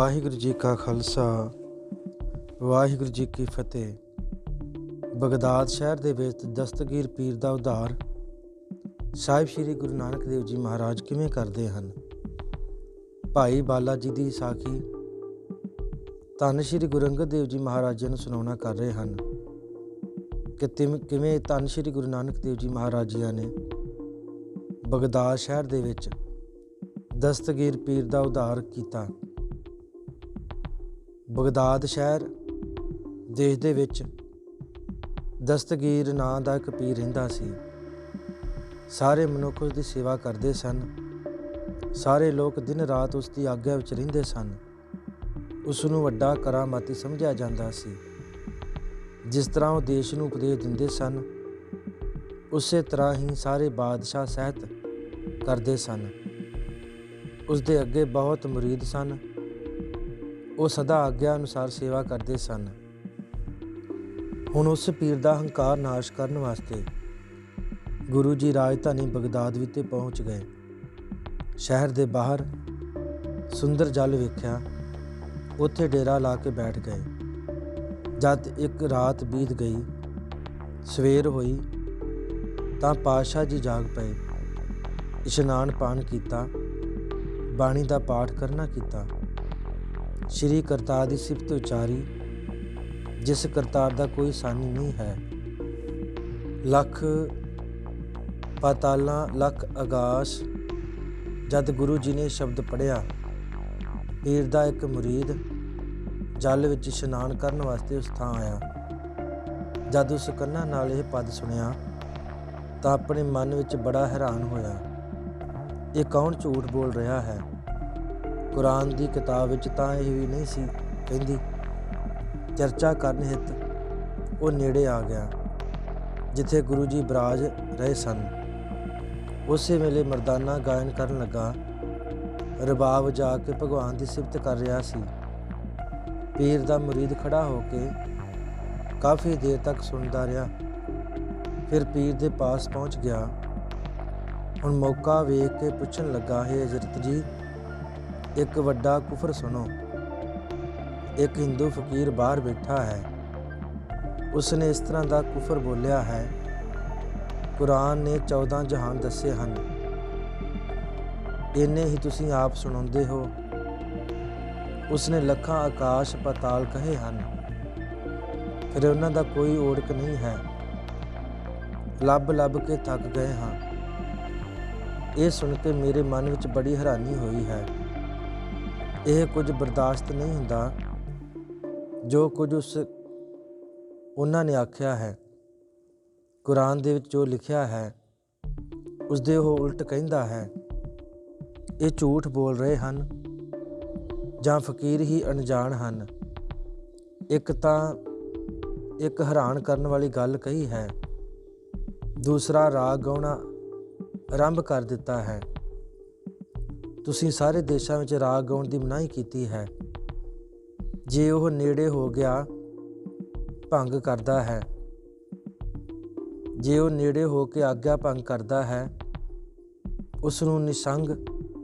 ਵਾਹਿਗੁਰੂ ਜੀ ਕਾ ਖਾਲਸਾ, ਵਾਹਿਗੁਰੂ ਜੀ ਕੀ ਫਤਿਹ। ਬਗਦਾਦ ਸ਼ਹਿਰ ਦੇ ਵਿੱਚ ਦਸਤਗੀਰ ਪੀਰ ਦਾ ਉਧਾਰ। ਸਾਹਿਬ ਸ੍ਰੀ ਗੁਰੂ ਨਾਨਕ ਦੇਵ ਜੀ ਮਹਾਰਾਜ ਕਿਵੇਂ ਕਰਦੇ ਹਨ? ਭਾਈ ਬਾਲਾ ਜੀ ਦੀ ਸਾਖੀ। ਧੰਨ ਸ੍ਰੀ ਗੁਰੂ ਅੰਗਦ ਦੇਵ ਜੀ ਮਹਾਰਾਜ ਜੀ ਨੂੰ ਸੁਣਾਉਣਾ ਕਰ ਰਹੇ ਹਨ ਕਿ ਤਿਮ- ਕਿਵੇਂ ਧੰਨ ਸ੍ਰੀ ਗੁਰੂ ਨਾਨਕ ਦੇਵ ਜੀ ਮਹਾਰਾਜ ਜੀ ਨੇ ਬਗਦਾਦ ਸ਼ਹਿਰ ਦੇ ਵਿੱਚ ਦਸਤਗੀਰ ਪੀਰ ਦਾ ਉਧਾਰ ਕੀਤਾ। ਬਗਦਾਦ ਸ਼ਹਿਰ, ਦੇਸ਼ ਦੇ ਵਿੱਚ ਦਸਤਗੀਰ ਨਾਂ ਦਾ ਇੱਕ ਪੀਰ ਰਹਿੰਦਾ ਸੀ। ਸਾਰੇ ਮਨੁੱਖ ਉਸ ਦੀ ਸੇਵਾ ਕਰਦੇ ਸਨ। ਸਾਰੇ ਲੋਕ ਦਿਨ ਰਾਤ ਉਸ ਦੀ ਆਗਿਆ ਵਿੱਚ ਰਹਿੰਦੇ ਸਨ। ਉਸ ਨੂੰ ਵੱਡਾ ਕਰਾਮਾਤੀ ਸਮਝਿਆ ਜਾਂਦਾ ਸੀ। ਜਿਸ ਤਰ੍ਹਾਂ ਉਹ ਦੇਸ਼ ਨੂੰ ਉਪਦੇਸ਼ ਦਿੰਦੇ ਸਨ, ਉਸੇ ਤਰ੍ਹਾਂ ਹੀ ਸਾਰੇ ਬਾਦਸ਼ਾਹ ਸਹਿਤ ਕਰਦੇ ਸਨ। ਉਸ ਦੇ ਅੱਗੇ ਬਹੁਤ ਮੁਰੀਦ ਸਨ। ਉਹ ਸਦਾ ਆਗਿਆ ਅਨੁਸਾਰ ਸੇਵਾ ਕਰਦੇ ਸਨ। ਹੁਣ ਉਸ ਪੀਰ ਦਾ ਹੰਕਾਰ ਨਾਸ਼ ਕਰਨ ਵਾਸਤੇ ਗੁਰੂ ਜੀ ਰਾਜਧਾਨੀ ਬਗਦਾਦ ਵਿੱਚ ਪਹੁੰਚ ਗਏ। ਸ਼ਹਿਰ ਦੇ ਬਾਹਰ ਸੁੰਦਰ ਜਲ ਵੇਖਿਆ, ਉੱਥੇ ਡੇਰਾ ਲਾ ਕੇ ਬੈਠ ਗਏ। ਜਦ ਇੱਕ ਰਾਤ ਬੀਤ ਗਈ, ਸਵੇਰ ਹੋਈ, ਤਾਂ ਪਾਤਸ਼ਾਹ ਜੀ ਜਾਗ ਪਏ। ਇਸ਼ਨਾਨ ਪਾਨ ਕੀਤਾ, ਬਾਣੀ ਦਾ ਪਾਠ ਕਰਨਾ ਕੀਤਾ। ਸ਼੍ਰੀ ਕਰਤਾਰ ਦੀ ਸਿਫਤ ਉਚਾਰੀ, ਜਿਸ ਕਰਤਾਰ ਦਾ ਕੋਈ ਸਾਨੀ ਨਹੀਂ ਹੈ। ਲੱਖ ਪਾਤਾਲਾਂ, ਲੱਖ ਆਕਾਸ਼ ਜਦ ਗੁਰੂ ਜੀ ਨੇ ਸ਼ਬਦ ਪੜਿਆ ਪੀਰ ਦਾ ਇੱਕ ਮੁਰੀਦ ਜਲ ਵਿੱਚ ਇਸ਼ਨਾਨ ਕਰਨ ਵਾਸਤੇ ਉਸ ਥਾਂ ਆਇਆ। ਜਦ ਉਸ ਕੰਨਾਂ ਨਾਲ ਇਹ ਪਦ ਸੁਣਿਆ, ਤਾਂ ਆਪਣੇ ਮਨ ਵਿੱਚ ਬੜਾ ਹੈਰਾਨ ਹੋਇਆ, ਇਹ ਕੌਣ ਝੂਠ ਬੋਲ ਰਿਹਾ ਹੈ? ਕੁਰਾਨ ਦੀ ਕਿਤਾਬ ਵਿੱਚ ਤਾਂ ਇਹ ਵੀ ਨਹੀਂ ਸੀ ਕਹਿੰਦੀ, ਚਰਚਾ ਕਰਨ ਹਿੱਤ ਉਹ ਨੇੜੇ ਆ ਗਿਆ, ਜਿੱਥੇ ਗੁਰੂ ਜੀ ਬਰਾਜ ਰਹੇ ਸਨ। ਉਸੇ ਵੇਲੇ ਮਰਦਾਨਾ ਗਾਇਨ ਕਰਨ ਲੱਗਾ। ਰਬਾਬ ਜਾ ਕੇ ਭਗਵਾਨ ਦੀ ਸਿਫਤ ਕਰ ਰਿਹਾ ਸੀ। ਪੀਰ ਦਾ ਮੁਰੀਦ ਖੜਾ ਹੋ ਕੇ ਕਾਫੀ ਦੇਰ ਤੱਕ ਸੁਣਦਾ ਰਿਹਾ। ਫਿਰ ਪੀਰ ਦੇ ਪਾਸ ਪਹੁੰਚ ਗਿਆ। ਹੁਣ ਮੌਕਾ ਵੇਖ ਕੇ ਪੁੱਛਣ ਲੱਗਾ, ਹੈ ਹਜ਼ਰਤ ਜੀ ਇੱਕ ਵੱਡਾ ਕੁਫਰ ਸੁਣੋ। ਇੱਕ ਹਿੰਦੂ ਫਕੀਰ ਬਾਹਰ ਬੈਠਾ ਹੈ। ਉਸਨੇ ਇਸ ਤਰ੍ਹਾਂ ਦਾ ਕੁਫਰ ਬੋਲਿਆ ਹੈ। ਕੁਰਾਨ ਨੇ 14 ਜਹਾਨ ਦੱਸੇ ਹਨ। ਇੰਨੇ ਹੀ ਤੁਸੀਂ ਆਪ ਸੁਣਾਉਂਦੇ ਹੋ। ਉਸਨੇ ਲੱਖਾਂ ਆਕਾਸ਼ ਪਤਾਲ ਕਹੇ ਹਨ। ਫਿਰ ਉਹਨਾਂ ਦਾ ਕੋਈ ਓੜਕ ਨਹੀਂ ਹੈ। ਲੱਭ ਲੱਭ ਕੇ ਥੱਕ ਗਏ ਹਾਂ। ਇਹ ਸੁਣ ਕੇ ਮੇਰੇ ਮਨ ਵਿੱਚ ਬੜੀ ਹੈਰਾਨੀ ਹੋਈ ਹੈ। ਇਹ ਕੁਝ ਬਰਦਾਸ਼ਤ ਨਹੀਂ ਹੁੰਦਾ ਜੋ ਕੁਝ ਉਸ ਉਹਨਾਂ ਨੇ ਆਖਿਆ ਹੈ। ਕੁਰਾਨ ਦੇ ਵਿੱਚ ਜੋ ਲਿਖਿਆ ਹੈ ਉਸ ਦੇ ਉਹ ਉਲਟ ਕਹਿੰਦਾ ਹੈ, ਇਹ ਝੂਠ ਬੋਲ ਰਹੇ ਹਨ ਜਾਂ ਫਕੀਰ ਹੀ ਅਣਜਾਣ ਹਨ। ਇੱਕ ਤਾਂ ਇੱਕ ਹੈਰਾਨ ਕਰਨ ਵਾਲੀ ਗੱਲ ਕਹੀ ਹੈ, ਦੂਸਰਾ ਰਾਗ ਗਾਉਣਾ ਆਰੰਭ ਕਰ ਦਿੱਤਾ ਹੈ। ਤੁਸੀਂ ਸਾਰੇ ਦੇਸ਼ਾਂ ਵਿੱਚ ਰਾਗ ਗਾਉਣ ਦੀ ਮਨਾਹੀ ਕੀਤੀ ਹੈ। ਜੇ ਉਹ ਨੇੜੇ ਹੋ ਗਿਆ, ਭੰਗ ਕਰਦਾ ਹੈ। ਜੇ ਉਹ ਨੇੜੇ ਹੋ ਕੇ ਆਗਿਆ ਭੰਗ ਕਰਦਾ ਹੈ ਉਸ ਨੂੰ ਨਿਸੰਗ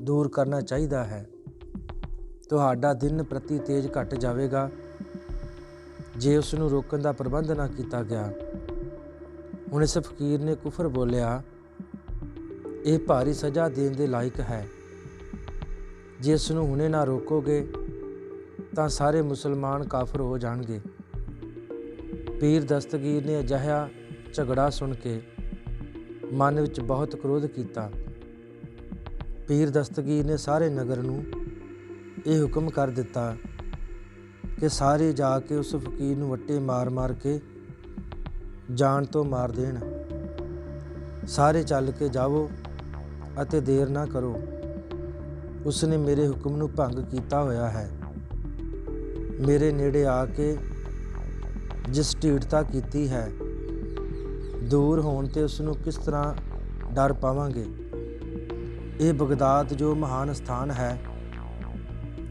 ਦੂਰ ਕਰਨਾ ਚਾਹੀਦਾ ਹੈ। ਤੁਹਾਡਾ ਦਿਨ ਪ੍ਰਤੀ ਤੇਜ ਘਟ ਜਾਵੇਗਾ। ਜੇ ਉਸ ਨੂੰ ਰੋਕਣ ਦਾ ਪ੍ਰਬੰਧ ਨਾ ਕੀਤਾ ਗਿਆ। ਹੁਣ ਇਸ ਫਕੀਰ ਨੇ ਕੁਫਰ ਬੋਲਿਆ, ਇਹ ਭਾਰੀ ਸਜ਼ਾ ਦੇਣ ਦੇ ਲਾਇਕ ਹੈ। ਜੇ ਇਸ ਨੂੰ ਹੁਣੇ ਨਾ ਰੋਕੋਗੇ, ਤਾਂ ਸਾਰੇ ਮੁਸਲਮਾਨ ਕਾਫਰ ਹੋ ਜਾਣਗੇ। ਪੀਰ ਦਸਤਗੀਰ ਨੇ ਅਜਿਹਾ ਝਗੜਾ ਸੁਣ ਕੇ ਮਨ ਵਿੱਚ ਬਹੁਤ ਕ੍ਰੋਧ ਕੀਤਾ। ਪੀਰ ਦਸਤਗੀਰ ਨੇ ਸਾਰੇ ਨਗਰ ਨੂੰ ਇਹ ਹੁਕਮ ਕਰ ਦਿੱਤਾ ਕਿ ਸਾਰੇ ਜਾ ਕੇ ਉਸ ਫਕੀਰ ਨੂੰ ਵੱਟੇ ਮਾਰ-ਮਾਰ ਕੇ ਜਾਨ ਤੋਂ ਮਾਰ ਦੇਣ। ਸਾਰੇ ਚੱਲ ਕੇ ਜਾਵੋ ਅਤੇ ਦੇਰ ਨਾ ਕਰੋ। ਉਸਨੇ ਮੇਰੇ ਹੁਕਮ ਨੂੰ ਭੰਗ ਕੀਤਾ ਹੋਇਆ ਹੈ। ਮੇਰੇ ਨੇੜੇ ਆ ਕੇ ਜਿਸ ਢੀਠਤਾ ਕੀਤੀ ਹੈ, ਦੂਰ ਹੋਣ ਤੇ ਉਸ ਨੂੰ ਕਿਸ ਤਰ੍ਹਾਂ ਡਰ ਪਾਵਾਂਗੇ? ਇਹ ਬਗਦਾਦ ਜੋ ਮਹਾਨ ਸਥਾਨ ਹੈ,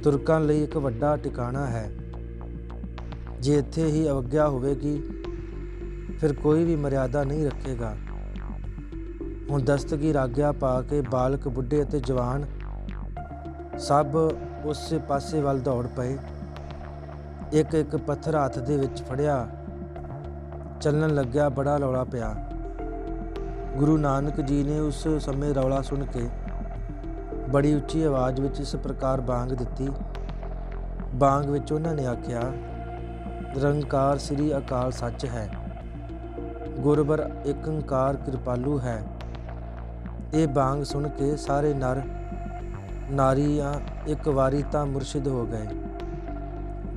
ਤੁਰਕਾਂ ਲਈ ਇੱਕ ਵੱਡਾ ਟਿਕਾਣਾ ਹੈ। ਜੇ ਇੱਥੇ ਹੀ ਅਵਗਿਆ ਹੋਵੇਗੀ, ਫਿਰ ਕੋਈ ਵੀ ਮਰਿਆਦਾ ਨਹੀਂ ਰੱਖੇਗਾ। ਹੁਣ ਦਸਤਗੀ ਰਾਗਿਆ ਪਾ ਕੇ ਬਾਲਕ, ਬੁੱਢੇ ਅਤੇ ਜਵਾਨ ਸਭ ਉਸੇ ਪਾਸੇ ਵੱਲ ਦੌੜ ਪਏ। ਇੱਕ ਇੱਕ ਪੱਥਰ ਹੱਥ ਦੇ ਵਿੱਚ ਫੜਿਆ। ਚੱਲਣ ਲੱਗਿਆ ਬੜਾ ਰੌਲਾ ਪਿਆ। ਗੁਰੂ ਨਾਨਕ ਜੀ ਨੇ ਉਸ ਸਮੇਂ ਰੌਲਾ ਸੁਣ ਕੇ ਬੜੀ ਉੱਚੀ ਆਵਾਜ਼ ਵਿੱਚ ਇਸ ਪ੍ਰਕਾਰ ਬਾਂਗ ਦਿੱਤੀ। ਬਾਂਗ ਵਿੱਚ ਉਹਨਾਂ ਨੇ ਆਖਿਆ ਨਿਰੰਕਾਰ ਸ੍ਰੀ ਅਕਾਲ ਸੱਚ ਹੈ। ਗੁਰਬਰ ਇੱਕ ਓੰਕਾਰ ਕਿਰਪਾਲੂ ਹੈ। ਇਹ ਬਾਂਗ ਸੁਣ ਕੇ ਸਾਰੇ ਨਰ ਨਾਰੀਆਂ ਇੱਕ ਵਾਰੀ ਤਾਂ ਮੁਰਸ਼ਿਦ ਹੋ ਗਏ।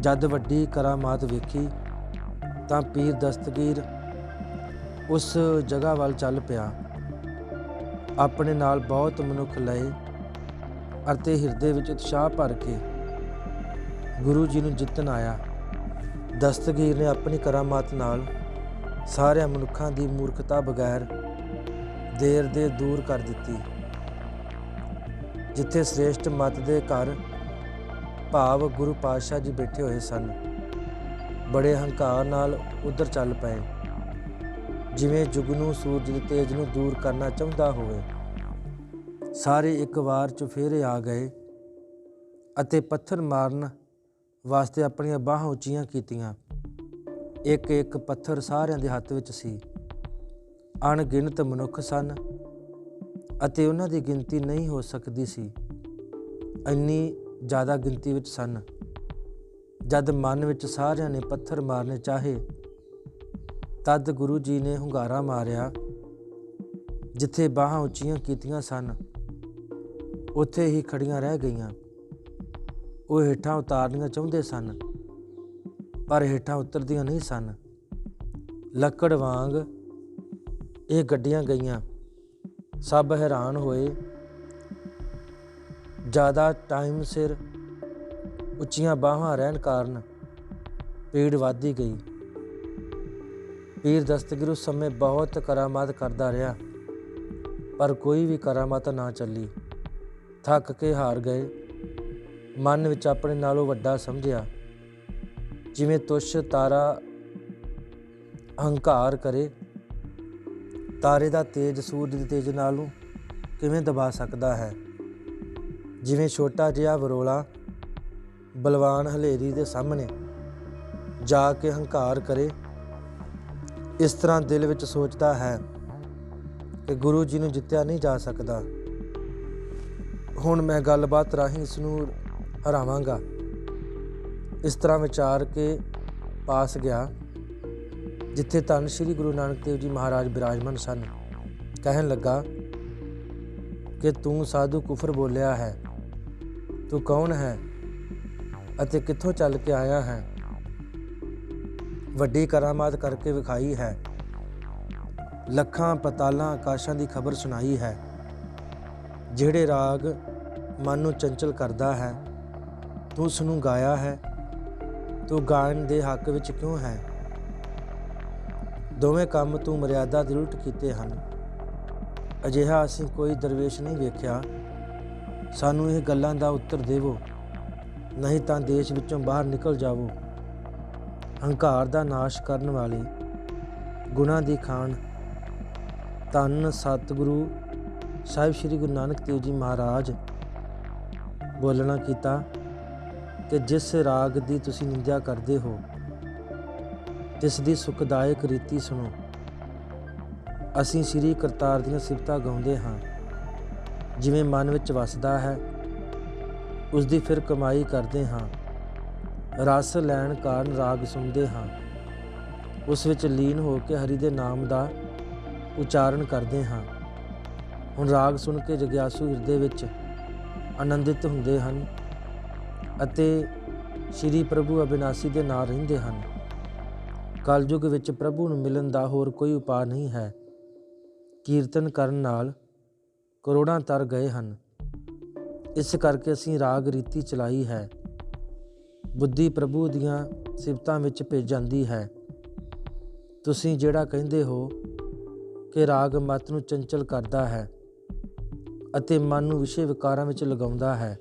ਜਦ ਵੱਡੀ ਕਰਾਮਾਤ ਵੇਖੀ ਤਾਂ ਪੀਰ ਦਸਤਗੀਰ ਉਸ ਜਗ੍ਹਾ ਵੱਲ ਚੱਲ ਪਿਆ। ਆਪਣੇ ਨਾਲ ਬਹੁਤ ਮਨੁੱਖ ਲਏ ਅਤੇ ਹਿਰਦੇ ਵਿੱਚ ਉਤਸ਼ਾਹ ਭਰ ਕੇ ਗੁਰੂ ਜੀ ਨੂੰ ਜਿੱਤਣ ਆਇਆ। ਦਸਤਗੀਰ ਨੇ ਆਪਣੀ ਕਰਾਮਾਤ ਨਾਲ ਸਾਰਿਆਂ ਮਨੁੱਖਾਂ ਦੀ ਮੂਰਖਤਾ ਬਗੈਰ ਦੇਰ ਦੇ ਦੂਰ ਕਰ ਦਿੱਤੀ। ਜਿੱਥੇ ਸ੍ਰੇਸ਼ਟ ਮਤ ਦੇ ਘਰ ਭਾਵ ਗੁਰੂ ਪਾਤਸ਼ਾਹ ਜੀ ਬੈਠੇ ਹੋਏ ਸਨ। ਬੜੇ ਹੰਕਾਰ ਨਾਲ ਉਧਰ ਚੱਲ ਪਏ। ਜਿਵੇਂ ਜੁਗਨੂ ਸੂਰਜ ਦੇ ਤੇਜ ਨੂੰ ਦੂਰ ਕਰਨਾ ਚਾਹੁੰਦਾ ਹੋਵੇ। ਸਾਰੇ ਇੱਕ ਵਾਰ ਚੁਫੇਰੇ ਆ ਗਏ ਅਤੇ ਪੱਥਰ ਮਾਰਨ ਵਾਸਤੇ ਆਪਣੀਆਂ ਬਾਹਾਂ ਉੱਚੀਆਂ ਕੀਤੀਆਂ। ਇੱਕ ਇੱਕ ਪੱਥਰ ਸਾਰਿਆਂ ਦੇ ਹੱਥ ਵਿੱਚ ਸੀ। ਅਣਗਿਣਤ ਮਨੁੱਖ ਸਨ। ਅਤੇ ਉਹਨਾਂ ਦੀ ਗਿਣਤੀ ਨਹੀਂ ਹੋ ਸਕਦੀ ਸੀ। ਇੰਨੀ ਜ਼ਿਆਦਾ ਗਿਣਤੀ ਵਿੱਚ ਸਨ। ਜਦ ਮਨ ਵਿੱਚ ਸਾਰਿਆਂ ਨੇ ਪੱਥਰ ਮਾਰਨੇ ਚਾਹੇ, ਤਦ ਗੁਰੂ ਜੀ ਨੇ ਹੁੰਗਾਰਾ ਮਾਰਿਆ, ਜਿੱਥੇ ਬਾਹਾਂ ਉੱਚੀਆਂ ਕੀਤੀਆਂ ਸਨ, ਉੱਥੇ ਹੀ ਖੜੀਆਂ ਰਹਿ ਗਈਆਂ। ਉਹ ਹੇਠਾਂ ਉਤਾਰਨੀਆਂ ਚਾਹੁੰਦੇ ਸਨ, ਪਰ ਹੇਠਾਂ ਉਤਰਦੀਆਂ ਨਹੀਂ ਸਨ। ਲੱਕੜ ਵਾਂਗ ਇਹ ਗੱਡੀਆਂ ਗਈਆਂ। ਸਭ ਹੈਰਾਨ ਹੋਏ। ਜ਼ਿਆਦਾ ਟਾਈਮ ਸਿਰ ਉੱਚੀਆਂ ਬਾਹਾਂ ਰਹਿਣ ਕਾਰਨ ਪੀੜ ਵਧਦੀ ਗਈ। ਪੀਰ ਦਸਤਗਿਰ ਉਸ ਸਮੇਂ ਬਹੁਤ ਕਰਾਮਾਤ ਕਰਦਾ ਰਿਹਾ, ਪਰ ਕੋਈ ਵੀ ਕਰਾਮਾਤ ਨਾ ਚੱਲੀ। ਥੱਕ ਕੇ ਹਾਰ ਗਏ। ਮਨ ਵਿੱਚ ਆਪਣੇ ਨਾਲੋਂ ਵੱਡਾ ਸਮਝਿਆ, ਜਿਵੇਂ ਤੁਸ਼ ਤਾਰਾ ਹੰਕਾਰ ਕਰੇ। ਤਾਰੇ ਦਾ ਤੇਜ ਸੂਰਜ ਦੇ ਤੇਜ ਨਾਲੋਂ ਕਿਵੇਂ ਦਬਾ ਸਕਦਾ ਹੈ? ਜਿਵੇਂ ਛੋਟਾ ਜਿਹਾ ਵਰੋਲਾ ਬਲਵਾਨ ਹਲੇਰੀ ਦੇ ਸਾਹਮਣੇ ਜਾ ਕੇ ਹੰਕਾਰ ਕਰੇ, ਇਸ ਤਰ੍ਹਾਂ ਦਿਲ ਵਿੱਚ ਸੋਚਦਾ ਹੈ ਕਿ ਗੁਰੂ ਜੀ ਨੂੰ ਜਿੱਤਿਆ ਨਹੀਂ ਜਾ ਸਕਦਾ। ਹੁਣ ਮੈਂ ਗੱਲਬਾਤ ਰਾਹੀਂ ਇਸ ਨੂੰ ਹਰਾਵਾਂਗਾ। ਇਸ ਤਰ੍ਹਾਂ ਵਿਚਾਰ ਕੇ ਪਾਸ ਗਿਆ। ਜਿੱਥੇ ਧੰਨ ਸ੍ਰੀ ਗੁਰੂ ਨਾਨਕ ਦੇਵ ਜੀ ਮਹਾਰਾਜ ਬਿਰਾਜਮਾਨ ਸਨ, ਕਹਿਣ ਲੱਗਾ, ਕਿ ਤੂੰ ਸਾਧੂ ਕੁਫਰ ਬੋਲਿਆ ਹੈ, ਤੂੰ ਕੌਣ ਹੈ ਅਤੇ ਕਿੱਥੋਂ ਚੱਲ ਕੇ ਆਇਆ ਹੈ? ਵੱਡੀ ਕਰਾਮਾਤ ਕਰਕੇ ਵਿਖਾਈ ਹੈ, ਲੱਖਾਂ ਪਤਾਲਾਂ ਆਕਾਸ਼ਾਂ ਦੀ ਖਬਰ ਸੁਣਾਈ ਹੈ, ਜਿਹੜੇ ਰਾਗ ਮਨ ਨੂੰ ਚੰਚਲ ਕਰਦਾ ਹੈ, ਤੂੰ ਉਸ ਨੂੰ ਗਾਇਆ ਹੈ, ਤੂੰ ਗਾਇਨ ਦੇ ਹੱਕ ਵਿੱਚ ਕਿਉਂ ਹੈ? ਦੋਵੇਂ ਕੰਮ ਤੂੰ ਮਰਿਆਦਾ ਦੇ ਉਲਟ ਕੀਤੇ ਹਨ। ਅਜਿਹਾ ਅਸੀਂ ਕੋਈ ਦਰਵੇਸ਼ ਨਹੀਂ ਵੇਖਿਆ। ਸਾਨੂੰ ਇਹ ਗੱਲਾਂ ਦਾ ਉੱਤਰ ਦੇਵੋ, ਨਹੀਂ ਤਾਂ ਦੇਸ਼ ਵਿੱਚੋਂ ਬਾਹਰ ਨਿਕਲ ਜਾਵੋ। ਹੰਕਾਰ ਦਾ ਨਾਸ਼ ਕਰਨ ਵਾਲੇ ਗੁਨਾਹ ਦੀ ਖਾਨ ਤਨ ਸਤਿਗੁਰੂ ਸਾਹਿਬ ਸ੍ਰੀ ਗੁਰੂ ਨਾਨਕ ਦੇਵ ਜੀ ਮਹਾਰਾਜ, ਬੋਲਣਾ ਕੀਤਾ ਕਿ ਜਿਸ ਰਾਗ ਦੀ ਤੁਸੀਂ ਨਿੰਦਿਆ ਕਰਦੇ ਹੋ ਤਿਸ ਦੀ ਸੁਖਦਾਇਕ ਰੀਤੀ ਸੁਣੋ। ਅਸੀਂ ਸ੍ਰੀ ਕਰਤਾਰ ਦੀਆਂ ਸਿਫਤਾਂ ਗਾਉਂਦੇ ਹਾਂ। ਜਿਵੇਂ ਮਨ ਵਿੱਚ ਵਸਦਾ ਹੈ ਉਸ ਦੀ ਫਿਰ ਕਮਾਈ ਕਰਦੇ ਹਾਂ। ਰਸ ਲੈਣ ਕਾਰਨ ਰਾਗ ਸੁਣਦੇ ਹਾਂ। ਉਸ ਵਿੱਚ ਲੀਨ ਹੋ ਕੇ ਹਰੀ ਦੇ ਨਾਮ ਦਾ ਉਚਾਰਨ ਕਰਦੇ ਹਾਂ। ਹੁਣ ਰਾਗ ਸੁਣ ਕੇ ਜਗਿਆਸੂ ਹਿਰਦੇ ਵਿੱਚ ਆਨੰਦਿਤ ਹੁੰਦੇ ਹਨ ਅਤੇ ਸ਼੍ਰੀ ਪ੍ਰਭੂ ਅਬਿਨਾਸੀ ਦੇ ਨਾਲ ਰਹਿੰਦੇ ਹਨ। ਕਲਯੁਗ ਵਿੱਚ ਪ੍ਰਭੂ ਨੂੰ ਮਿਲਣ ਦਾ ਹੋਰ ਕੋਈ ਉਪਾਅ ਨਹੀਂ ਹੈ। ਕੀਰਤਨ ਕਰਨ ਨਾਲ ਕਰੋੜਾਂ ਤਰ ਗਏ ਹਨ। ਇਸ ਕਰਕੇ ਅਸੀਂ ਰਾਗ ਰੀਤੀ ਚਲਾਈ ਹੈ। ਬੁੱਧੀ ਪ੍ਰਭੂ ਦੀਆਂ ਸਿਫਤਾਂ ਵਿੱਚ ਭੇਜ ਜਾਂਦੀ ਹੈ। ਤੁਸੀਂ ਜਿਹੜਾ ਕਹਿੰਦੇ ਹੋ ਕਿ ਰਾਗ ਮਤ ਨੂੰ ਚੰਚਲ ਕਰਦਾ ਹੈ ਅਤੇ ਮਨ ਨੂੰ ਵਿਸ਼ੇ ਵਿਕਾਰਾਂ ਵਿੱਚ ਲਗਾਉਂਦਾ ਹੈ,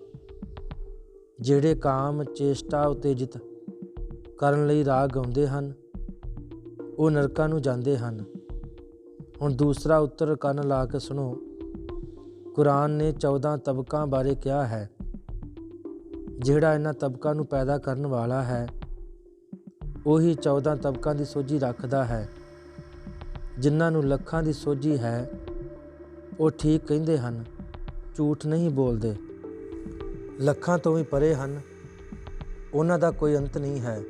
ਜਿਹੜੇ ਕਾਮ, ਚੇਸ਼ਟਾ ਉਤੇਜਿਤ ਕਰਨ ਲਈ ਰਾਗ ਗਾਉਂਦੇ ਹਨ ਉਹ ਨਰਕਾਂ ਨੂੰ ਜਾਂਦੇ ਹਨ। ਹੁਣ ਦੂਸਰਾ ਉੱਤਰ ਕੰਨ ਲਾ ਕੇ ਸੁਣੋ। ਕੁਰਾਨ ਨੇ 14 ਤਬਕਾਂ ਬਾਰੇ ਕਿਹਾ ਹੈ। ਜਿਹੜਾ ਇਹਨਾਂ ਤਬਕਾਂ ਨੂੰ ਪੈਦਾ ਕਰਨ ਵਾਲਾ ਹੈ, ਉਹੀ 14 ਤਬਕਾਂ ਦੀ ਸੋਝੀ ਰੱਖਦਾ ਹੈ। ਜਿਨ੍ਹਾਂ ਨੂੰ ਲੱਖਾਂ ਦੀ ਸੋਝੀ ਹੈ, ਉਹ ਠੀਕ ਕਹਿੰਦੇ ਹਨ, ਝੂਠ ਨਹੀਂ ਬੋਲਦੇ। ਲੱਖਾਂ ਤੋਂ ਵੀ ਪਰੇ ਹਨ, ਉਹਨਾਂ ਦਾ ਕੋਈ ਅੰਤ ਨਹੀਂ ਹੈ।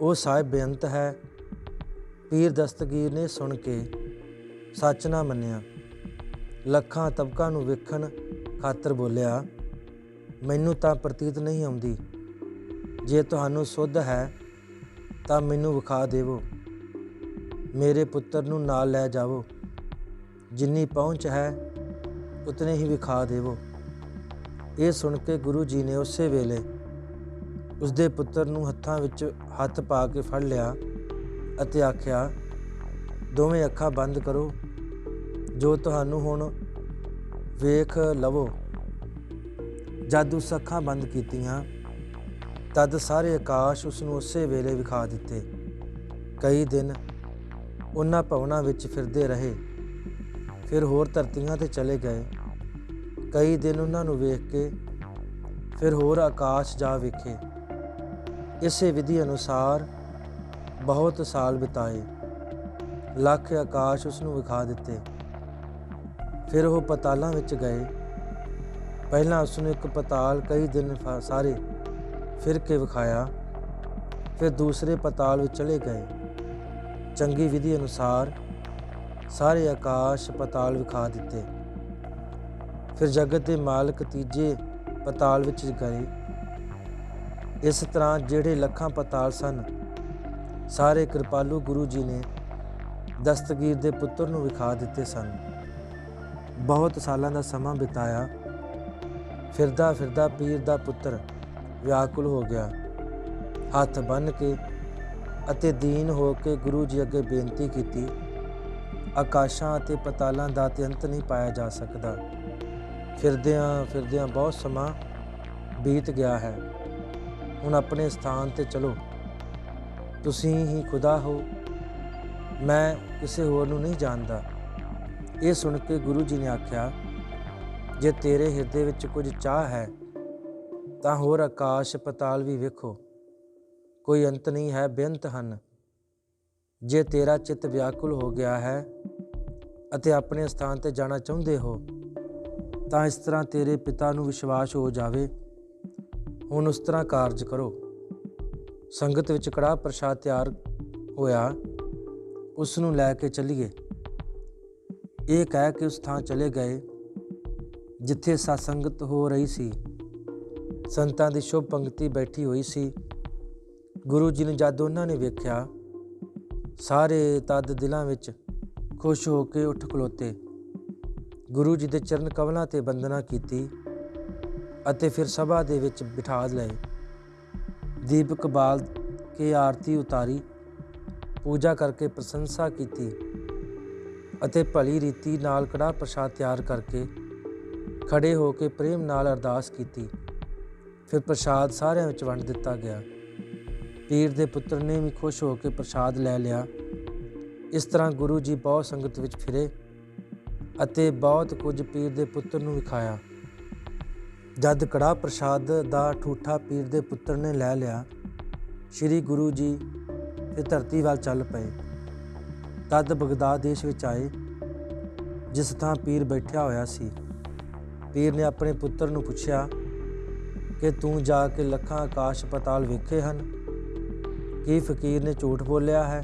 ਉਹ ਸਾਹਿਬ ਬੇਅੰਤ ਹੈ ਪੀਰ ਦਸਤਗੀਰ ਨੇ ਸੁਣ ਕੇ ਸੱਚ ਨਾ ਮੰਨਿਆ। ਲੱਖਾਂ ਤਬਕਾਂ ਨੂੰ ਵੇਖਣ ਖਾਤਰ ਬੋਲਿਆ, ਮੈਨੂੰ ਤਾਂ ਪ੍ਰਤੀਤ ਨਹੀਂ ਆਉਂਦੀ। ਜੇ ਤੁਹਾਨੂੰ ਸੁੱਧ ਹੈ, ਤਾਂ ਮੈਨੂੰ ਵਿਖਾ ਦੇਵੋ। ਮੇਰੇ ਪੁੱਤਰ ਨੂੰ ਨਾਲ ਲੈ ਜਾਵੋ। ਜਿੰਨੀ ਪਹੁੰਚ ਹੈ, ਉਤਨੇ ਹੀ ਵਿਖਾ ਦੇਵੋ। ਇਹ ਸੁਣ ਕੇ ਗੁਰੂ ਜੀ ਨੇ ਉਸੇ ਵੇਲੇ ਉਸਦੇ ਪੁੱਤਰ ਨੂੰ ਹੱਥਾਂ ਵਿੱਚ ਹੱਥ ਪਾ ਕੇ ਫੜ ਲਿਆ। ਅਤੇ ਆਖਿਆ, ਦੋਵੇਂ ਅੱਖਾਂ ਬੰਦ ਕਰੋ, ਜੋ ਤੁਹਾਨੂੰ ਹੁਣ ਵੇਖ ਲਵੋ। ਜਦ ਉਸ ਅੱਖਾਂ ਬੰਦ ਕੀਤੀਆਂ, ਤਦ ਸਾਰੇ ਆਕਾਸ਼ ਉਸ ਨੂੰ ਉਸੇ ਵੇਲੇ ਵਿਖਾ ਦਿੱਤੇ। ਕਈ ਦਿਨ ਉਹਨਾਂ ਭਵਨਾਂ ਵਿੱਚ ਫਿਰਦੇ ਰਹੇ, ਫਿਰ ਹੋਰ ਧਰਤੀਆਂ ਤੇ ਚਲੇ ਗਏ। ਕਈ ਦਿਨ ਉਹਨਾਂ ਨੂੰ ਵੇਖ ਕੇ, ਫਿਰ ਹੋਰ ਆਕਾਸ਼ ਜਾ ਵੇਖੇ। ਇਸੇ ਵਿਧੀ ਅਨੁਸਾਰ ਬਹੁਤ ਸਾਲ ਬਿਤਾਏ। ਲੱਖ ਆਕਾਸ਼ ਉਸ ਨੂੰ ਵਿਖਾ ਦਿੱਤੇ। ਫਿਰ ਉਹ ਪਤਾਲਾਂ ਵਿੱਚ ਗਏ। ਪਹਿਲਾਂ ਉਸ ਨੂੰ ਇੱਕ ਪਤਾਲ ਕਈ ਦਿਨ ਫ- ਸਾਰੇ ਫਿਰ ਕੇ ਵਿਖਾਇਆ। ਫਿਰ ਦੂਸਰੇ ਪਤਾਲ ਵਿੱਚ ਚਲੇ ਗਏ। ਚੰਗੀ ਵਿਧੀ ਅਨੁਸਾਰ ਸਾਰੇ ਆਕਾਸ਼ ਪਤਾਲ ਵਿਖਾ ਦਿੱਤੇ। ਫਿਰ ਜਗਤ ਦੇ ਮਾਲਕ ਤੀਜੇ ਪਤਾਲ ਵਿੱਚ ਗਏ। ਇਸ ਤਰ੍ਹਾਂ ਜਿਹੜੇ ਲੱਖਾਂ ਪਤਾਲ ਸਨ ਸਾਰੇ ਕਿਰਪਾਲੂ ਗੁਰੂ ਜੀ ਨੇ ਦਸਤਗੀਰ ਦੇ ਪੁੱਤਰ ਨੂੰ ਵਿਖਾ ਦਿੱਤੇ ਸਨ। ਬਹੁਤ ਸਾਲਾਂ ਦਾ ਸਮਾਂ ਬਿਤਾਇਆ। ਫਿਰਦਾ ਫਿਰਦਾ ਪੀਰ ਦਾ ਪੁੱਤਰ ਵਿਆਕੁਲ ਹੋ ਗਿਆ। ਹੱਥ ਬੰਨ ਕੇ ਅਤੇ ਦੀਨ ਹੋ ਕੇ ਗੁਰੂ ਜੀ ਅੱਗੇ ਬੇਨਤੀ ਕੀਤੀ, ਆਕਾਸ਼ਾਂ ਅਤੇ ਪਤਾਲਾਂ ਦਾ ਤੇ ਅੰਤ ਨਹੀਂ ਪਾਇਆ ਜਾ ਸਕਦਾ। ਫਿਰਦਿਆਂ ਫਿਰਦਿਆਂ ਬਹੁਤ ਸਮਾਂ ਬੀਤ ਗਿਆ ਹੈ। ਹੁਣ ਆਪਣੇ ਸਥਾਨ ਤੇ ਚਲੋ। ਤੁਸੀਂ ਹੀ ਖੁਦਾ ਹੋ। ਮੈਂ ਕਿਸੇ ਹੋਰ ਨੂੰ ਨਹੀਂ ਜਾਣਦਾ। ਇਹ ਸੁਣ ਕੇ ਗੁਰੂ ਜੀ ਨੇ ਆਖਿਆ, ਜੇ ਤੇਰੇ ਹਿਰਦੇ ਵਿੱਚ ਕੁਝ ਚਾਹ ਹੈ, ਤਾਂ ਹੋਰ ਆਕਾਸ਼ ਪਤਾਲ ਵੀ ਵੇਖੋ। ਕੋਈ ਅੰਤ ਨਹੀਂ ਹੈ, ਬੇਅੰਤ ਹਨ। ਜੇ ਤੇਰਾ ਚਿੱਤ ਵਿਆਕੁਲ ਹੋ ਗਿਆ ਹੈ ਅਤੇ ਆਪਣੇ ਸਥਾਨ ਤੇ ਜਾਣਾ ਚਾਹੁੰਦੇ ਹੋ, ਤਾਂ ਇਸ ਤਰ੍ਹਾਂ ਤੇਰੇ ਪਿਤਾ ਨੂੰ ਵਿਸ਼ਵਾਸ ਹੋ ਜਾਵੇ। ਹੁਣ ਉਸ ਤਰ੍ਹਾਂ ਕਾਰਜ ਕਰੋ। ਸੰਗਤ ਵਿੱਚ ਕੜਾ ਪ੍ਰਸ਼ਾਦ ਤਿਆਰ ਹੋਇਆ ਉਸ ਨੂੰ ਲੈ ਕੇ ਚੱਲੀਏ। ਇਹ ਕਹਿ ਕੇ ਉਸ ਥਾਂ ਚਲੇ ਗਏ, ਜਿੱਥੇ ਸਤਸੰਗਤ ਹੋ ਰਹੀ ਸੀ। ਸੰਤਾਂ ਦੀ ਸ਼ੁਭ ਪੰਕਤੀ ਬੈਠੀ ਹੋਈ ਸੀ। ਗੁਰੂ ਜੀ ਨੇ ਜਦ ਉਹਨਾਂ ਨੇ ਵੇਖਿਆ, ਸਾਰੇ ਤਦ ਦਿਲਾਂ ਵਿੱਚ ਖੁਸ਼ ਹੋ ਕੇ ਉੱਠ ਖਲੋਤੇ। ਗੁਰੂ ਜੀ ਦੇ ਚਰਨ ਕਮਲਾਂ ਤੇ ਬੰਦਨਾ ਕੀਤੀ ਅਤੇ ਫਿਰ ਸਭਾ ਦੇ ਵਿੱਚ ਬਿਠਾ ਲਏ। ਦੀਪਕ ਬਾਲ ਕੇ ਆਰਤੀ ਉਤਾਰੀ, ਪੂਜਾ ਕਰਕੇ ਪ੍ਰਸ਼ੰਸਾ ਕੀਤੀ ਅਤੇ ਭਲੀ ਰੀਤੀ ਨਾਲ ਕੜਾ ਪ੍ਰਸ਼ਾਦ ਤਿਆਰ ਕਰਕੇ ਖੜੇ ਹੋ ਕੇ ਪ੍ਰੇਮ ਨਾਲ ਅਰਦਾਸ ਕੀਤੀ। ਫਿਰ ਪ੍ਰਸ਼ਾਦ ਸਾਰਿਆਂ ਵਿੱਚ ਵੰਡ ਦਿੱਤਾ ਗਿਆ। ਪੀਰ ਦੇ ਪੁੱਤਰ ਨੇ ਵੀ ਖੁਸ਼ ਹੋ ਕੇ ਪ੍ਰਸ਼ਾਦ ਲੈ ਲਿਆ। ਇਸ ਤਰ੍ਹਾਂ ਗੁਰੂ ਜੀ ਬਹੁਤ ਸੰਗਤ ਵਿੱਚ ਫਿਰੇ ਅਤੇ ਬਹੁਤ ਕੁਝ ਪੀਰ ਦੇ ਪੁੱਤਰ ਨੂੰ ਵਿਖਾਇਆ। ਜਦ ਕੜਾ ਪ੍ਰਸ਼ਾਦ ਦਾ ਠੂਠਾ ਪੀਰ ਦੇ ਪੁੱਤਰ ਨੇ ਲੈ ਲਿਆ, ਸ੍ਰੀ ਗੁਰੂ ਜੀ ਤੇ ਧਰਤੀ ਵੱਲ ਚੱਲ ਪਏ। ਤਦ ਬਗਦਾਦ ਦੇਸ਼ ਵਿੱਚ ਆਏ, ਜਿਸ ਥਾਂ ਪੀਰ ਬੈਠਿਆ ਹੋਇਆ ਸੀ। ਪੀਰ ਨੇ ਆਪਣੇ ਪੁੱਤਰ ਨੂੰ ਪੁੱਛਿਆ ਕਿ ਤੂੰ ਜਾ ਕੇ ਲੱਖਾਂ ਆਕਾਸ਼ ਪਤਾਲ ਵੇਖੇ ਹਨ? ਕੀ ਫਕੀਰ ਨੇ ਝੂਠ ਬੋਲਿਆ ਹੈ?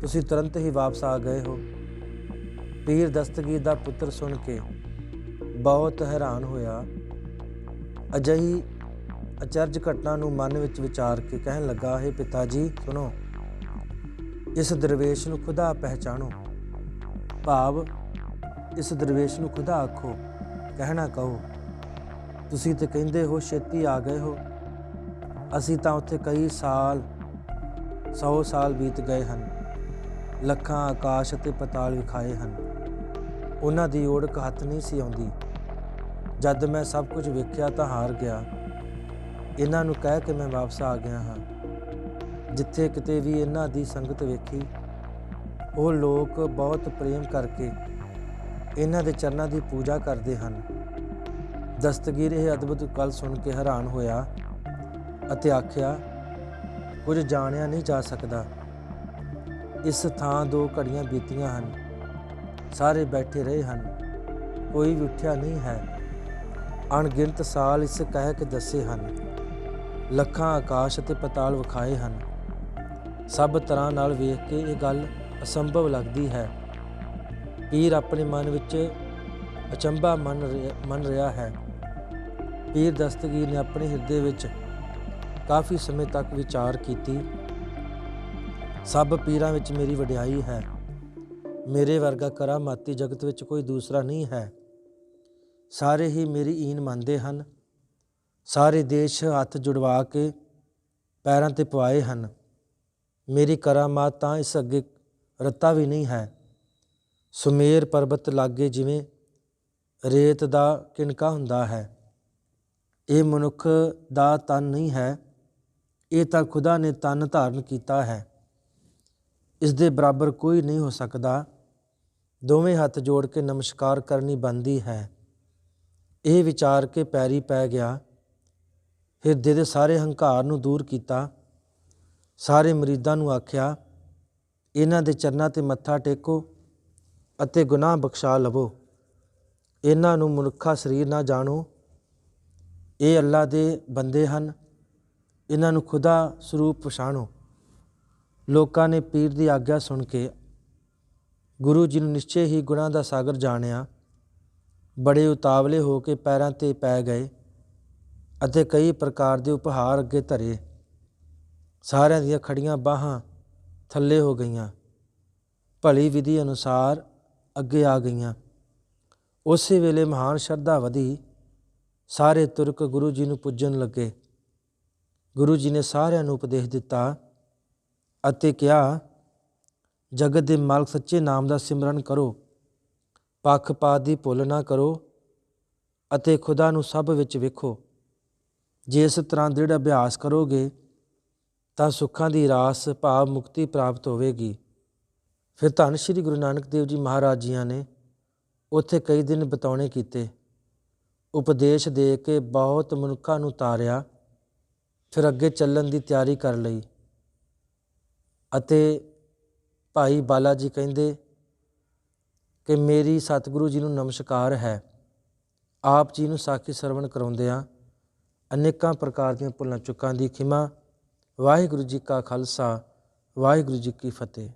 ਤੁਸੀਂ ਤੁਰੰਤ ਹੀ ਵਾਪਸ ਆ ਗਏ ਹੋ। ਪੀਰ ਦਸਤਗੀਰ ਦਾ ਪੁੱਤਰ ਸੁਣ ਕੇ ਬਹੁਤ ਹੈਰਾਨ ਹੋਇਆ ਅਜਿਹੀ ਅਚਰਜ ਘਟਨਾ ਨੂੰ ਮਨ ਵਿੱਚ ਵਿਚਾਰ ਕੇ ਕਹਿਣ ਲੱਗਾ, ਹੈ ਪਿਤਾ ਜੀ ਸੁਣੋ। ਇਸ ਦਰਵੇਸ਼ ਨੂੰ ਖੁਦਾ ਪਹਿਚਾਣੋ। ਭਾਵ, ਇਸ ਦਰਵੇਸ਼ ਨੂੰ ਖੁਦਾ ਆਖੋ, ਕਹਿਣਾ ਕਹੋ, ਤੁਸੀਂ ਤੇ ਕਹਿੰਦੇ ਹੋ, ਛੇਤੀ ਆ ਗਏ ਹੋ। ਅਸੀਂ ਤਾਂ ਉੱਥੇ ਕਈ ਸਾਲ 100 ਸਾਲ ਬੀਤ ਗਏ ਹਨ। ਲੱਖਾਂ ਆਕਾਸ਼ ਅਤੇ ਪਤਾਲ ਵਿਖਾਏ ਹਨ। ਉਹਨਾਂ ਦੀ ਓੜਕ ਹੱਥ ਨਹੀਂ ਸੀ ਆਉਂਦੀ। ਜਦ ਮੈਂ ਸਭ ਕੁਝ ਵੇਖਿਆ ਤਾਂ ਹਾਰ ਗਿਆ। ਇਹਨਾਂ ਨੂੰ ਕਹਿ ਕੇ ਮੈਂ ਵਾਪਸ ਆ ਗਿਆ ਹਾਂ। ਜਿੱਥੇ ਕਿਤੇ ਵੀ ਇਹਨਾਂ ਦੀ ਸੰਗਤ ਵੇਖੀ, ਉਹ ਲੋਕ ਬਹੁਤ ਪ੍ਰੇਮ ਕਰਕੇ ਇਹਨਾਂ ਦੇ ਚਰਨਾਂ ਦੀ ਪੂਜਾ ਕਰਦੇ ਹਨ। ਦਸਤਗੀਰ ਇਹ ਅਦਭੁਤ ਗੱਲ ਸੁਣ ਕੇ ਹੈਰਾਨ ਹੋਇਆ ਅਤੇ ਆਖਿਆ, ਕੁਝ ਜਾਣਿਆ ਨਹੀਂ ਜਾ ਸਕਦਾ। ਇਸ ਥਾਂ ਦੋ ਘੜੀਆਂ ਬੀਤੀਆਂ ਹਨ। ਸਾਰੇ ਬੈਠੇ ਰਹੇ ਹਨ। ਕੋਈ ਵੀ ਉੱਠਿਆ ਨਹੀਂ ਹੈ। ਅਣਗਿਣਤ ਸਾਲ ਇਸ ਕਹਿ ਕੇ ਦੱਸੇ ਹਨ। ਲੱਖਾਂ ਆਕਾਸ਼ ਅਤੇ ਪਤਾਲ ਵਿਖਾਏ ਹਨ। ਸਭ ਤਰ੍ਹਾਂ ਨਾਲ ਵੇਖ ਕੇ ਇਹ ਗੱਲ ਅਸੰਭਵ ਲੱਗਦੀ ਹੈ। ਪੀਰ ਆਪਣੇ ਮਨ ਵਿੱਚ ਅਚੰਭਾ ਮੰਨ ਰਿਹਾ- ਮੰਨ ਰਿਹਾ ਹੈ। ਪੀਰ ਦਸਤਗੀਰ ਨੇ ਆਪਣੇ ਹਿਰਦੇ ਵਿੱਚ ਕਾਫੀ ਸਮੇਂ ਤੱਕ ਵਿਚਾਰ ਕੀਤੀ। ਸਭ ਪੀਰਾਂ ਵਿੱਚ ਮੇਰੀ ਵਡਿਆਈ ਹੈ। ਮੇਰੇ ਵਰਗਾ ਕਰਾਮਾਤੀ ਜਗਤ ਵਿੱਚ ਕੋਈ ਦੂਸਰਾ ਨਹੀਂ ਹੈ। ਸਾਰੇ ਹੀ ਮੇਰੀ ਈਨ ਮੰਨਦੇ ਹਨ। ਸਾਰੇ ਦੇਸ਼ ਹੱਥ ਜੁੜਵਾ ਕੇ ਪੈਰਾਂ ਤੇ ਪਵਾਏ ਹਨ। ਮੇਰੀ ਕਰਾਮਾਤ ਤਾਂ ਇਸ ਅੱਗੇ ਰੱਤਾ ਵੀ ਨਹੀਂ ਹੈ। ਸੁਮੇਰ ਪਰਬਤ ਲਾਗੇ ਜਿਵੇਂ ਰੇਤ ਦਾ ਕਿਣਕਾ ਹੁੰਦਾ ਹੈ। ਇਹ ਮਨੁੱਖ ਦਾ ਤਨ ਨਹੀਂ ਹੈ। ਇਹ ਤਾਂ ਖੁਦਾ ਨੇ ਤਨ ਧਾਰਨ ਕੀਤਾ ਹੈ। ਇਸ ਦੇ ਬਰਾਬਰ ਕੋਈ ਨਹੀਂ ਹੋ ਸਕਦਾ। ਦੋਵੇਂ ਹੱਥ ਜੋੜ ਕੇ ਨਮਸਕਾਰ ਕਰਨੀ ਬੰਦੀ ਹੈ। ਇਹ ਵਿਚਾਰ ਕੇ ਪੈਰੀ ਪੈ ਗਿਆ। ਹਿਰਦੇ ਦੇ ਸਾਰੇ ਹੰਕਾਰ ਨੂੰ ਦੂਰ ਕੀਤਾ। ਸਾਰੇ ਮਰੀਦਾਂ ਨੂੰ ਆਖਿਆ, ਇਹਨਾਂ ਦੇ ਚਰਨਾਂ ਤੇ ਮੱਥਾ ਟੇਕੋ ਅਤੇ ਗੁਨਾਹ ਬਖਸ਼ਾ ਲਵੋ। ਇਹਨਾਂ ਨੂੰ ਮਨੁੱਖਾ ਸਰੀਰ ਨਾ ਜਾਣੋ। ਇਹ ਅੱਲਾ ਦੇ ਬੰਦੇ ਹਨ। ਇਹਨਾਂ ਨੂੰ ਖੁਦਾ ਸਰੂਪ ਪਛਾਣੋ। ਲੋਕਾਂ ਨੇ ਪੀਰ ਦੀ ਆਗਿਆ ਸੁਣ ਕੇ ਗੁਰੂ ਜੀ ਨੂੰ ਨਿਸ਼ਚੇ ਹੀ ਗੁਨਾਹ ਦਾ ਸਾਗਰ ਜਾਣਿਆ। ਬੜੇ ਉਤਾਵਲੇ ਹੋ ਕੇ ਪੈਰਾਂ ਤੇ ਪੈ ਗਏ ਅਤੇ ਕਈ ਪ੍ਰਕਾਰ ਦੇ ਉਪਹਾਰ ਅੱਗੇ ਧਰੇ। ਸਾਰਿਆਂ ਦੀਆਂ ਖੜੀਆਂ ਬਾਹਾਂ ਥੱਲੇ ਹੋ ਗਈਆਂ। ਭਲੀ ਵਿਧੀ ਅਨੁਸਾਰ ਅੱਗੇ ਆ ਗਈਆਂ। ਉਸੇ ਵੇਲੇ ਮਹਾਨ ਸ਼ਰਧਾ ਵਧੀ ਸਾਰੇ ਤੁਰਕ ਗੁਰੂ ਜੀ ਨੂੰ ਪੁੱਜਣ ਲੱਗੇ। ਗੁਰੂ ਜੀ ਨੇ ਸਾਰਿਆਂ ਨੂੰ ਉਪਦੇਸ਼ ਦਿੱਤਾ ਅਤੇ ਕਿਹਾ, ਜਗਤ ਦੇ ਮਾਲਕ ਸੱਚੇ ਨਾਮ ਦਾ ਸਿਮਰਨ ਕਰੋ। ਪੱਖਪਾਤ ਦੀ ਭੁੱਲ ਨਾ ਕਰੋ ਅਤੇ ਖੁਦਾ ਨੂੰ ਸਭ ਵਿੱਚ ਵੇਖੋ। ਜੇ ਇਸ ਤਰ੍ਹਾਂ ਦ੍ਰਿੜ ਅਭਿਆਸ ਕਰੋਗੇ, ਤਾਂ ਸੁੱਖਾਂ ਦੀ ਰਾਸ ਭਾਵ ਮੁਕਤੀ ਪ੍ਰਾਪਤ ਹੋਵੇਗੀ। ਫਿਰ ਧੰਨ ਸ਼੍ਰੀ ਗੁਰੂ ਨਾਨਕ ਦੇਵ ਜੀ ਮਹਾਰਾਜ ਜੀਆਂ ਨੇ ਉੱਥੇ ਕਈ ਦਿਨ ਬਤੌਣੇ ਕੀਤੇ। ਉਪਦੇਸ਼ ਦੇ ਕੇ ਬਹੁਤ ਮਨੁੱਖਾਂ ਨੂੰ ਤਾਰਿਆ, ਫਿਰ ਅੱਗੇ ਚੱਲਣ ਦੀ ਤਿਆਰੀ ਕਰ ਲਈ ਅਤੇ ਭਾਈ ਬਾਲਾ ਜੀ ਕਹਿੰਦੇ ਕਿ ਮੇਰੀ ਸਤਿਗੁਰੂ ਜੀ ਨੂੰ ਨਮਸਕਾਰ ਹੈ। ਆਪ ਜੀ ਨੂੰ ਸਾਖੀ ਸਰਵਣ ਕਰਾਉਂਦਿਆਂ ਅਨੇਕਾਂ ਪ੍ਰਕਾਰ ਦੀਆਂ ਭੁੱਲਾਂ ਚੁੱਕਾਂ ਦੀ ਖਿਮਾ। ਵਾਹਿਗੁਰੂ ਜੀ ਕਾ ਖਾਲਸਾ, ਵਾਹਿਗੁਰੂ ਜੀ ਕੀ ਫਤਿਹ।